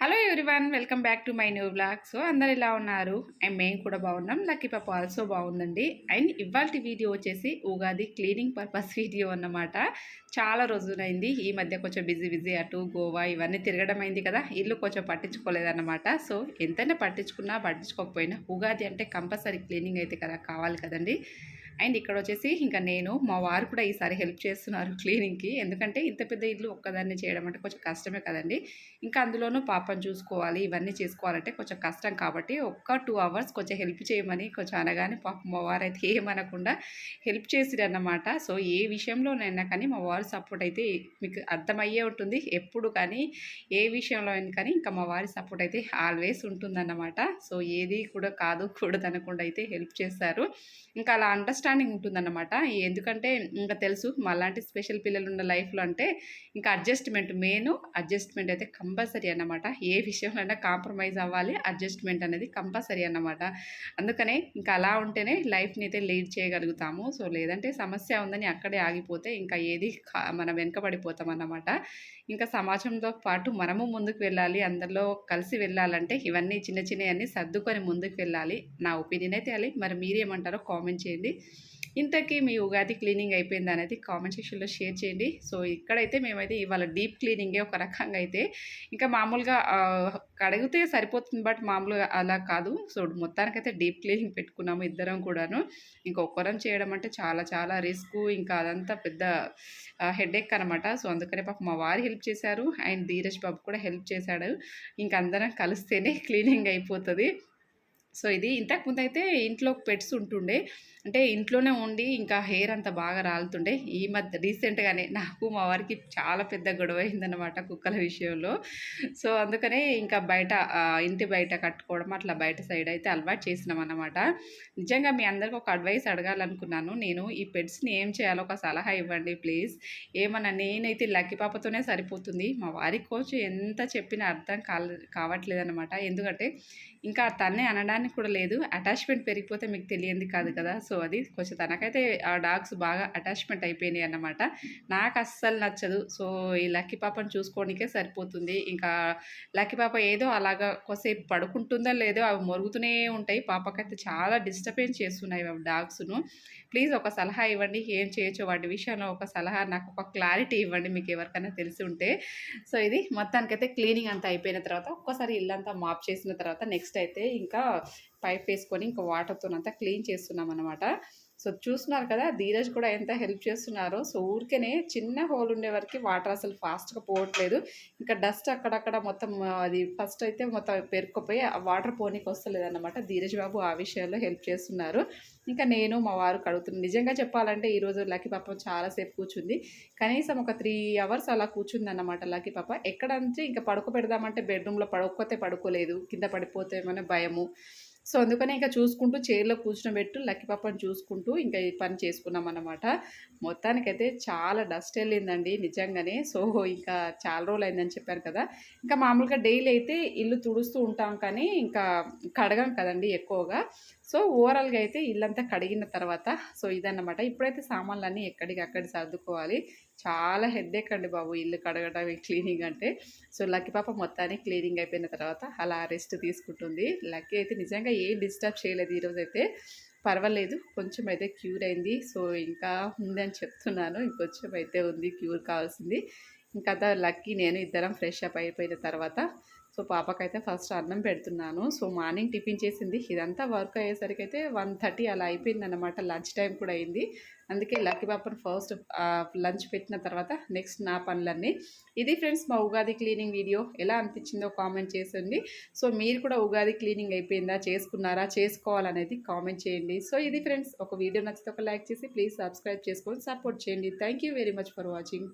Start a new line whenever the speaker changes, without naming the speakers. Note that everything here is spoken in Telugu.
Hello everyone welcome back to my new blog so అందరు ఎలా ఉన్నారు? అండ్ మేము కూడా బాగున్నాం. లక్కీ పాప ఆల్సో బాగుందండి. అండ్ ఇవాళ వీడియో వచ్చేసి ఉగాది క్లీనింగ్ పర్పస్ వీడియో అన్నమాట. చాలా రోజులైంది. ఈ మధ్య కొంచెం బిజీ బిజీ అటు గోవా ఇవన్నీ తిరగడం అయింది కదా. ఇల్లు కొంచెం పట్టించుకోలేదన్నమాట. సో ఎంతైనా పట్టించుకున్నా పట్టించుకోకపోయినా ఉగాది అంటే కంపల్సరీ క్లీనింగ్ అయితే కదా కావాలి కదండి. అండ్ ఇక్కడ వచ్చేసి ఇంకా నేను మా వారు కూడా ఈసారి హెల్ప్ చేస్తున్నారు క్లీనింగ్కి. ఎందుకంటే ఇంత పెద్ద ఇల్లు ఒక్కదాన్ని చేయడం అంటే కొంచెం కష్టమే కదండి. ఇంకా అందులోనూ పాపను చూసుకోవాలి ఇవన్నీ చేసుకోవాలంటే కొంచెం కష్టం కాబట్టి ఒక్క టూ అవర్స్ కొంచెం హెల్ప్ చేయమని కొంచెం అనగానే పాప మా వారు అయితే ఏమనకుండా హెల్ప్ చేసిరన్నమాట. సో ఏ విషయంలోనైనా కానీ మా వారి సపోర్ట్ అయితే మీకు అర్థమయ్యే ఉంటుంది. ఎప్పుడు కానీ ఏ విషయంలో అయినా కానీ ఇంకా మా వారి సపోర్ట్ అయితే ఆల్వేస్ ఉంటుందన్నమాట. సో ఏది కూడా కాదు కూడదనకుండా అయితే హెల్ప్ చేస్తారు. ఇంకా అలా అండర్స్టాండింగ్ ఉంటుందన్నమాట. ఎందుకంటే ఇంకా తెలుసు మాలాంటి స్పెషల్ పిల్లలు ఉన్న లైఫ్లో అంటే ఇంకా అడ్జస్ట్మెంట్ మెయిన్ అడ్జస్ట్మెంట్ అయితే కంపల్సరీ అన్నమాట. ఏ విషయంలో అయినా కాంప్రమైజ్ అవ్వాలి. అడ్జస్ట్మెంట్ అనేది కంపల్సరీ అన్నమాట. అందుకనే ఇంకా అలా ఉంటేనే లైఫ్ని అయితే లీడ్ చేయగలుగుతాము. సో లేదంటే సమస్య ఉందని అక్కడే ఆగిపోతే ఇంకా ఏది మనం వెనకబడిపోతాం అన్నమాట. ఇంకా సమాజంతో పాటు మనము ముందుకు వెళ్ళాలి. అందరిలో కలిసి వెళ్ళాలంటే ఇవన్నీ చిన్న చిన్నవన్నీ సర్దుకొని ముందుకు వెళ్ళాలి. నా ఒపీనియన్ అయితే అది. మరి మీరేమంటారో కామెంట్ చేయండి. ఇంతకీ మీ ఉగాది క్లీనింగ్ అయిపోయింది అనేది కామెంట్ సెక్షన్లో షేర్ చేయండి. సో ఇక్కడైతే మేమైతే ఇవాళ డీప్ క్లీనింగే ఒక రకంగా అయితే ఇంకా మామూలుగా కడిగితే సరిపోతుంది బట్ మామూలుగా అలా కాదు. సో మొత్తానికైతే డీప్ క్లీనింగ్ పెట్టుకున్నాము ఇద్దరం కూడాను. ఇంకా ఒక్కరం చేయడం అంటే చాలా చాలా రిస్క్. ఇంకా అదంతా పెద్ద హెడేక్ అనమాట సో అందుకనే పాప మా వారు హెల్ప్ చేశారు. అండ్ ధీరజ్ బాబు కూడా హెల్ప్ చేశాడు. ఇంకా అందరం కలిస్తేనే క్లీనింగ్ అయిపోతుంది. సో ఇది. ఇంతకుముందు అయితే ఇంట్లో పెట్స్ ఉంటుండే. అంటే ఇంట్లోనే ఉండి ఇంకా హెయిర్ అంత బాగా రాలుతుండే. ఈ మధ్య రీసెంట్గానే నాకు మా వారికి చాలా పెద్ద గొడవ అయిందనమాట కుక్కల విషయంలో. సో అందుకనే ఇంకా బయట ఇంటి బయట కట్టుకోవడం అట్లా బయట సైడ్ అయితే అలవాటు చేసినాం అన్నమాట నిజంగా మీ అందరికి ఒక అడ్వైస్ అడగాలనుకున్నాను. నేను ఈ పెట్స్ని ఏం చేయాలో ఒక సలహా ఇవ్వండి ప్లీజ్. ఏమన్నా నేనైతే లక్కీ పాపతోనే సరిపోతుంది. మా వారి కోచ్ ఎంత చెప్పినా అర్థం కాలే కావట్లేదన్నమాట. ఎందుకంటే ఇంకా తన్నే అనడానికి కూడా లేదు. అటాచ్మెంట్ పెరిగిపోతే మీకు తెలియంది కాదు కదా. సో అది కొంచెం తనకైతే ఆ డాగ్స్ బాగా అటాచ్మెంట్ అయిపోయినాయి అన్నమాట. నాకు అస్సలు నచ్చదు. సో ఈ లక్కీ పాపను చూసుకోనికే సరిపోతుంది. ఇంకా లక్కీ పాప ఏదో అలాగా కొసేపు పడుకుంటుందో లేదో అవి మొరుగుతూనే ఉంటాయి. పాపకైతే చాలా డిస్టర్బెన్స్ చేస్తున్నాయి అవి డాగ్స్ను. ప్లీజ్ ఒక సలహా ఇవ్వండి. ఏం చేయొచ్చో వాటి విషయంలో ఒక సలహా నాకు ఒక క్లారిటీ ఇవ్వండి మీకు ఎవరికైనా తెలిసి ఉంటే. సో ఇది మొత్తానికైతే క్లీనింగ్ అంతా అయిపోయిన తర్వాత ఒక్కసారి ఇల్లంతా మాప్ చేసిన తర్వాత నెక్స్ట్ అయితే ఇంకా పైప్ వేసుకొని ఇంకా వాటర్తోనంతా క్లీన్ చేస్తున్నాం అనమాట సో చూస్తున్నారు కదా ధీరజ్ కూడా ఎంత హెల్ప్ చేస్తున్నారో. సో ఊరికేనే చిన్న హోల్ ఉండే వరకు వాటర్ అసలు ఫాస్ట్గా పోవట్లేదు. ఇంకా డస్ట్ అక్కడక్కడ మొత్తం అది ఫస్ట్ అయితే మొత్తం పెరుక్కుపోయి ఆ వాటర్ పోనీకి వస్తలేదు అనమాట ధీరజ్ బాబు ఆ విషయాల్లో హెల్ప్ చేస్తున్నారు. ఇంకా నేను మా వారు కడుగుతున్నాను నిజంగా చెప్పాలంటే ఈరోజు లక్కీ పాప చాలాసేపు కూర్చుంది. కనీసం ఒక త్రీ అవర్స్ అలా కూర్చుంది అన్నమాట లక్కీ పాప. ఎక్కడంటే ఇంకా పడుకో పెడదామంటే బెడ్రూమ్లో పడుకోతే పడుకోలేదు. కింద పడిపోతే ఏమైనా భయము. సో అందుకనే ఇంకా చూసుకుంటూ చైర్లో కూర్చోబెట్టు లక్కీ పాపని చూసుకుంటూ ఇంకా ఈ పని చేసుకున్నాం అనమాట మొత్తానికైతే చాలా డస్ట్ వెళ్ళిందండి నిజంగానే. సో ఇంకా చాలా రోజులు అయిందని చెప్పాను కదా. ఇంకా మామూలుగా డైలీ అయితే ఇల్లు తుడుస్తూ ఉంటాం కానీ ఇంకా కడగం కదండి ఎక్కువగా. సో ఓవరాల్గా అయితే ఇల్లంతా కడిగిన తర్వాత సో ఇదన్నమాట. ఇప్పుడైతే సామాన్లన్నీ ఎక్కడికి అక్కడ సర్దుకోవాలి. చాలా హెడ్ఏక్ అండి బాబు ఇల్లు కడగడం క్లీనింగ్ అంటే. సో లక్కీ పాప మొత్తానికి క్లీనింగ్ అయిపోయిన తర్వాత అలా రెస్ట్ తీసుకుంటుంది. లక్కీ అయితే నిజంగా ఏ డిస్టర్బ్ చేయలేదు ఈరోజు అయితే. పర్వాలేదు కొంచెం అయితే క్యూర్ అయింది. సో ఇంకా ఉందని చెప్తున్నాను. ఇంకొంచెం అయితే ఉంది క్యూర్ కావాల్సింది. ఇంకా లక్కీ నేను ఇద్దరం ఫ్రెష్ అప్ అయిపోయిన తర్వాత సో పాపకైతే ఫస్ట్ అన్నం పెడుతున్నాను. సో మార్నింగ్ టిఫిన్ చేసింది. ఇదంతా వర్క్ అయ్యేసరికి అయితే వన్ థర్టీ అలా అయిపోయింది అనమాట లంచ్ టైం కూడా అయింది. అందుకే లక్కీ పాపను ఫస్ట్ లంచ్ పెట్టిన తర్వాత నెక్స్ట్ నా పనులన్నీ. ఇది ఫ్రెండ్స్ మా ఉగాది క్లీనింగ్ వీడియో. ఎలా అనిపించిందో కామెంట్ చేసండి. సో మీరు కూడా ఉగాది క్లీనింగ్ అయిపోయిందా? చేసుకున్నారా? చేసుకోవాలనేది కామెంట్ చేయండి. సో ఇది ఫ్రెండ్స్ ఒక వీడియో నచ్చితే ఒక లైక్ చేసి ప్లీజ్ సబ్స్క్రైబ్ చేసుకొని సపోర్ట్ చేయండి. Thank you very much for watching.